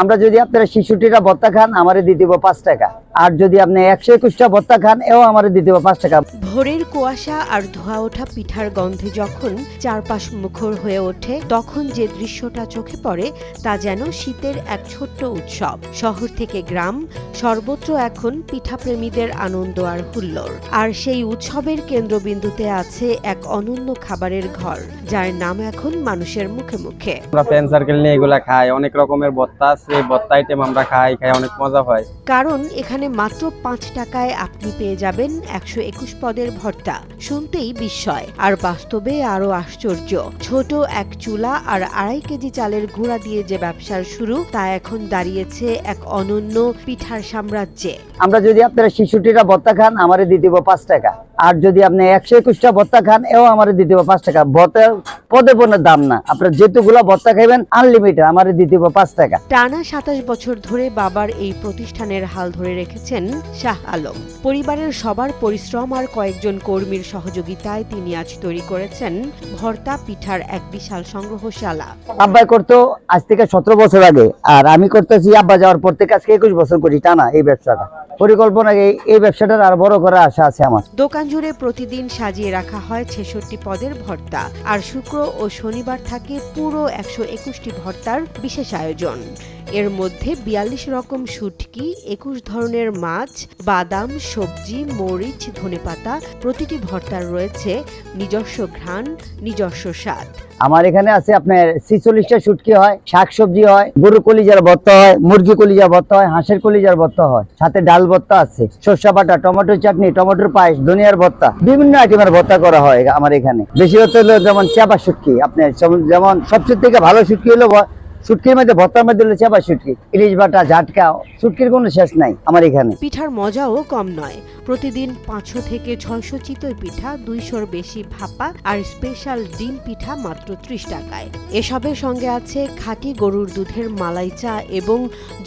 আমরা যদি আপনারা শিশুটিরা ভত্তা খান, আমারে দিয়ে দিব পাঁচ টাকা। আর যদি আপনি একশো একুশটা ভত্তা খান, এও আমারে দিয়ে দিব পাঁচ টাকা। ভোরের কুয়াশা আর ধোয়া ওঠা পিঠার গন্ধে যখন চারপাশ মুখর হয়ে ওঠে, তখন যে দৃশ্যটা চোখে পড়ে তা যেন শীতের এক ছোট্ট উৎসব। শহর থেকে গ্রাম সর্বত্র এখন পিঠাপ্রেমীদের আনন্দ আর হুল্লোড়। আর সেই উৎসবের কেন্দ্রবিন্দুতে আছে এক অনন্য খাবারের ঘর যার নাম এখন মানুষের মুখে মুখে। আমরা ফ্রেন্ড সার্কেল নিয়ে এগুলা খাই অনেক রকমের ভত্তা আছে ভত্তা আইটেম আমরা খাই খাই অনেক মজা হয়। কারণ এখানে মাত্র পাঁচ টাকায় আপনি পেয়ে যাবেন একশো একুশ পদের ভর্তা শুনতেই বিস্ময়। আর বাস্তবে আরও আশ্চর্য ছোট এক চুলা আর আড়াই কেজি চালের গুঁড়া দিয়ে যে ব্যবসার শুরু তা এখন দাঁড়িয়েছে এক অনন্য পিঠার সাম্রাজ্যে। আমরা যদি আপনারা শিশুটিরা ভত্তা খান আমারে দিয়ে দিব পাঁচ টাকা। আর যদি আপনি একশো একুশটা ভত্তা খান এও আমারে দিব পাঁচ টাকা। ভত্তা পদে পণ্যের দাম না। আপনারা যেতুগুলা ভত্তা খাইবেন আনলিমিটেড আমারে দিব পাঁচ টাকা। টানা সাতাশ বছর ধরে বাবার এই প্রতিষ্ঠানের হাল ধরে রেখেছেন শাহ আলম। পরিবারের সবার পরিশ্রম আর কয়েকজন কর্মীর সহযোগিতায় তিনি আজ তৈরি করেছেন ভর্তা পিঠার এক বিশাল সংগ্রহশালা। আব্বাই করতো আজ থেকে সতেরো বছর আগে আর আমি করতেছি আব্বা যাওয়ার পর থেকে আজকে একুশ বছর করি টানা এই ব্যবসাটা। পরিকল্পনা এই- এই ব্যবসাটার আর বড় করার আশা আছে আমার। দোকান জুড়ে প্রতিদিন সাজিয়ে রাখা হয় ছেষট্টি পদের ভর্তা। আর শুক্র ও শনিবার থাকে পুরো একশো একুশটি ভর্তার বিশেষ আয়োজন। এর মধ্যে বিয়াল্লিশ রকম শুটকি, একুশ ধরনের মাছ, বাদাম, সবজি, মরিচ, ধনেপাতা, প্রতিটি ভর্তার রয়েছে নিজস্ব ঘ্রাণ, নিজস্ব স্বাদ। আমার এখানে আছে আপনার ছিচল্লিশটা শুটকি হয়, শাকসবজি হয় গরু কলিজার ভর্তা হয়, মুরগি কলিজার ভর্তা হয়, হাঁসের কলিজার ভর্তা হয়। সাথে ডাল ভর্তা আছে, সর্ষা বাটা, টমেটো চাটনি, টমেটোর পায়েস, ধনিয়ার ভর্তা, বিভিন্ন আইটেমের ভর্তা করা হয় আমার এখানে। বেশি হতে হলো যেমন চাপা শুটকি, আপনার যেমন- সবচেয়ে থেকে ভালো শুটকি হলো শুটকির মধ্যে ভর্তার মধ্যে হলো চাপা শুটকি ইলিশ বাটা ঝাটকা শুটকির কোনো শেষ নাই আমার এখানে। পিঠার মজাও কম নয়। প্রতিদিন পাঁচশো থেকে ছয়শো চিতই পিঠা দুইশোর বেশি ভাপা আর স্পেশাল ডিম পিঠা মাত্র ত্রিশ টাকায়। এসবের সঙ্গে আছে খাঁটি গরুর দুধের মালাই চা এবং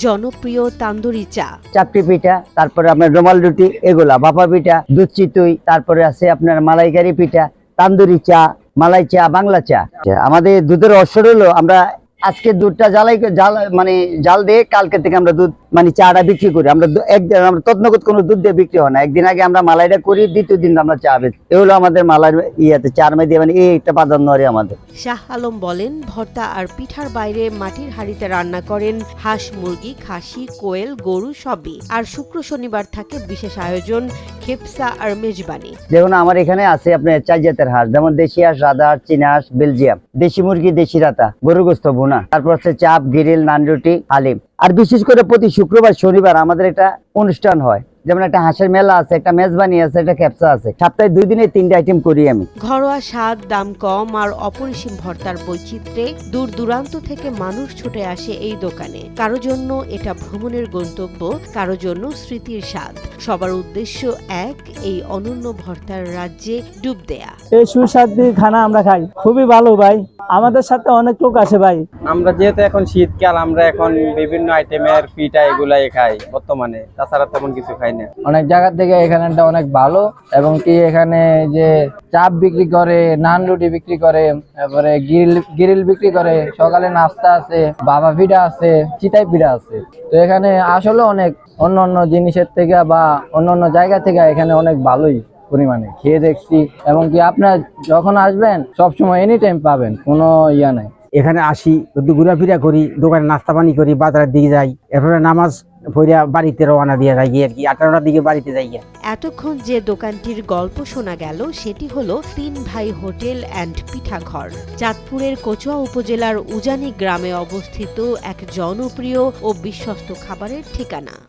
জনপ্রিয় তান্দুরি চা। চাপটি পিঠা তারপরে আপনার রুমাল রুটি এগুলা ভাপা পিঠা দুধ চিতুই তারপরে আছে আপনার মালাইকারি পিঠা তান্দুরি চা মালাই চা বাংলা চা। আমাদের দুধের অসর হলো আমরা আজকে দুধটা জ্বালাই জাল মানে জাল দিয়ে কালকে থেকে আমরা দুধ মানে চাটা বিক্রি করি। আমরা একদিন আমরা তৎনগত কোনো দুধ দিয়ে বিক্রি হয় না। একদিন আগে আমরা মালাইটা করি দ্বিতীয় দিন আমরা চা বেচি। এ হলো আমাদের মালাই ইয়েতে চার মে দিয়ে মানে এই একটা প্রাধান্য আর আমাদের। শাহ আলম বলেন ভর্তা আর পিঠার বাইরে মাটির হাঁড়িতে রান্না করেন হাঁস মুরগি খাসি কোয়েল গরু সবই। আর শুক্র শনিবার থাকে বিশেষ আয়োজন খেপসা আর মেজবানি। যেমন আমার এখানে আছে আপনার চার জাতের হাঁস যেমন দেশি হাঁস রাধা হাঁস চীনা হাঁস বেলজিয়াম। দেশি মুরগি দেশি রাতা গরু গোস্ত ভুনা তারপর হচ্ছে চাপ, গিরিল নানরুটি হালিম। আর বিশেষ করে প্রতি শুক্রবার, শনিবার আমাদের একটা অনুষ্ঠান হয়। যেমন একটা হাঁসের মেলা আছে, একটা মেজবানি আছে, একটা ক্যাপসা আছে। সপ্তাহে দুই দিনে তিনটে আইটেম করি আমি। ঘরোয়া স্বাদ, দাম কম আর অপরিসীম ভর্তার বৈচিত্র্যে দূর দূরান্ত থেকে মানুষ ছুটে আসে এই দোকানে। কারও জন্য এটা ভ্রমণের গন্তব্য, কারও জন্য স্মৃতির স্বাদ। সবার উদ্দেশ্য এক এই অনন্য ভর্তার রাজ্যে ডুব দেয়া। এই সুস্বাদু খানা আমরা খাই। খুবই ভালো ভাই। আমাদের সাথে অনেক লোক আছে ভাই। আমরা যেহেতু এখন শীতকাল আমরা এখন বিভিন্ন আইটেমের পিঠা এগুলাই খাই বর্তমানে। তাছাড়া তেমন কিছু খাই না। অনেক জায়গা থেকে এখানেটা অনেক ভালো এবং কি এখানে যে চাপ বিক্রি করে নান রুটি বিক্রি করে, তারপরে গ্রিল গ্রিল বিক্রি করে, সকালে নাস্তা আছে, বাবা পিঠা আছে, চিতাই পিঠা আছে। তো এখানে আসলে অনেক অন্য অন্য জিনিসের থেকে বা অন্য অন্য জায়গা থেকে এখানে অনেক ভালোই পরিমাণে। খেয়ে দেখছি এবং কি আপনার যখন আসবেন, সবসময় এনি টাইম পাবেন, কোনো ইয়া নাই। এখানে আসি, একটু ঘোরাফেরা করি, দোকানে নাস্তা পানি করি, বাজারের দিকে যাই, এরপরে নামাজ পড়িয়া বাড়িতে রওনা দিয়ে যাই আর কি, আঠারোটার দিকে বাড়িতে যাই এতক্ষণ যে দোকানটির গল্প শোনা গেল, সেটি হলো তিন ভাই হোটেল অ্যান্ড পিঠাঘর। চাঁদপুরের কচুয়া উপজেলার উজানি গ্রামে অবস্থিত এক জনপ্রিয় ও বিশ্বস্ত খাবারের ঠিকানা।